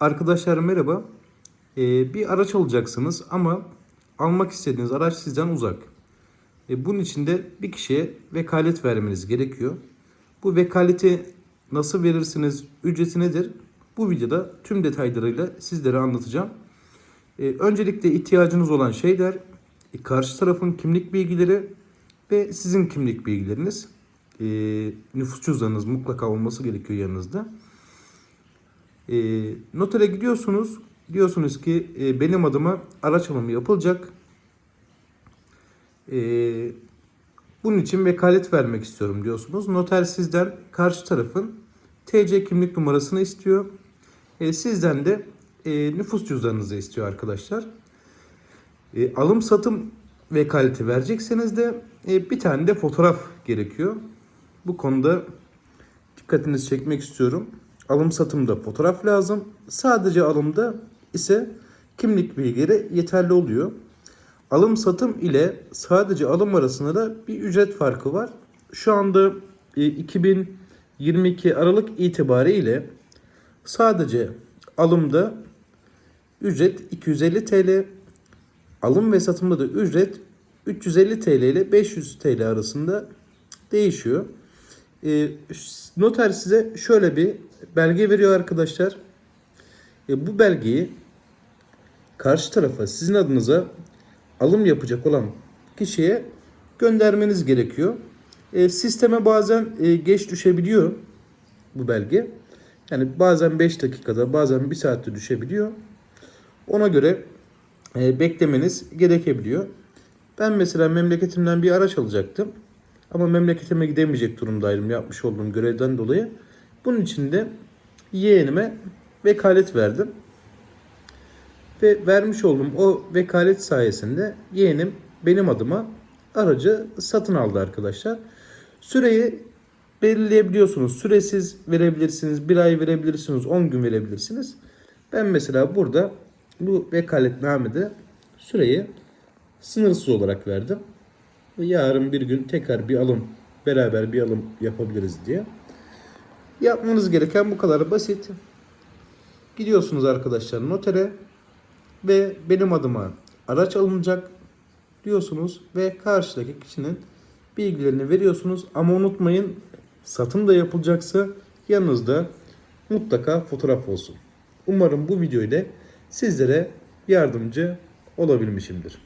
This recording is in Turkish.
Arkadaşlar merhaba. Ee, bir araç alacaksınız ama almak istediğiniz araç sizden uzak. Ee, bunun için de bir kişiye vekalet vermeniz gerekiyor. Bu vekaleti nasıl verirsiniz, ücreti nedir? Bu videoda tüm detaylarıyla sizlere anlatacağım. Ee, öncelikle ihtiyacınız olan şeyler e, karşı tarafın kimlik bilgileri ve sizin kimlik bilgileriniz. Ee, nüfus cüzdanınız mutlaka olması gerekiyor yanınızda. E, notere gidiyorsunuz. Diyorsunuz ki e, benim adıma araç alımı yapılacak. E, bunun için vekalet vermek istiyorum diyorsunuz. Noter sizden karşı tarafın TC kimlik numarasını istiyor. E, sizden de e, nüfus cüzdanınızı istiyor arkadaşlar. E, alım satım vekaleti verecekseniz de e, bir tane de fotoğraf gerekiyor. Bu konuda dikkatinizi çekmek istiyorum. Alım satımda fotoğraf lazım. Sadece alımda ise kimlik bilgileri yeterli oluyor. Alım satım ile sadece alım arasında da bir ücret farkı var. Şu anda e, 2022 Aralık itibariyle sadece alımda ücret 250 TL, alım ve satımda da ücret 350 TL ile 500 TL arasında değişiyor. E, noter size şöyle bir belge veriyor arkadaşlar. E, bu belgeyi karşı tarafa sizin adınıza alım yapacak olan kişiye göndermeniz gerekiyor. E, sisteme bazen e, geç düşebiliyor bu belge. Yani bazen 5 dakikada bazen 1 saatte düşebiliyor. Ona göre e, beklemeniz gerekebiliyor. Ben mesela memleketimden bir araç alacaktım. Ama memleketime gidemeyecek durumdaydım yapmış olduğum görevden dolayı. Bunun için de yeğenime vekalet verdim. Ve vermiş olduğum o vekalet sayesinde yeğenim benim adıma aracı satın aldı arkadaşlar. Süreyi belirleyebiliyorsunuz. Süresiz verebilirsiniz, bir ay verebilirsiniz, 10 gün verebilirsiniz. Ben mesela burada bu vekaletnamede süreyi sınırsız olarak verdim. Yarın bir gün tekrar bir alım, beraber bir alım yapabiliriz diye. Yapmanız gereken bu kadar basit. Gidiyorsunuz arkadaşlar notere ve benim adıma araç alınacak diyorsunuz ve karşıdaki kişinin bilgilerini veriyorsunuz ama unutmayın satım da yapılacaksa yanınızda mutlaka fotoğraf olsun. Umarım bu video ile sizlere yardımcı olabilmişimdir.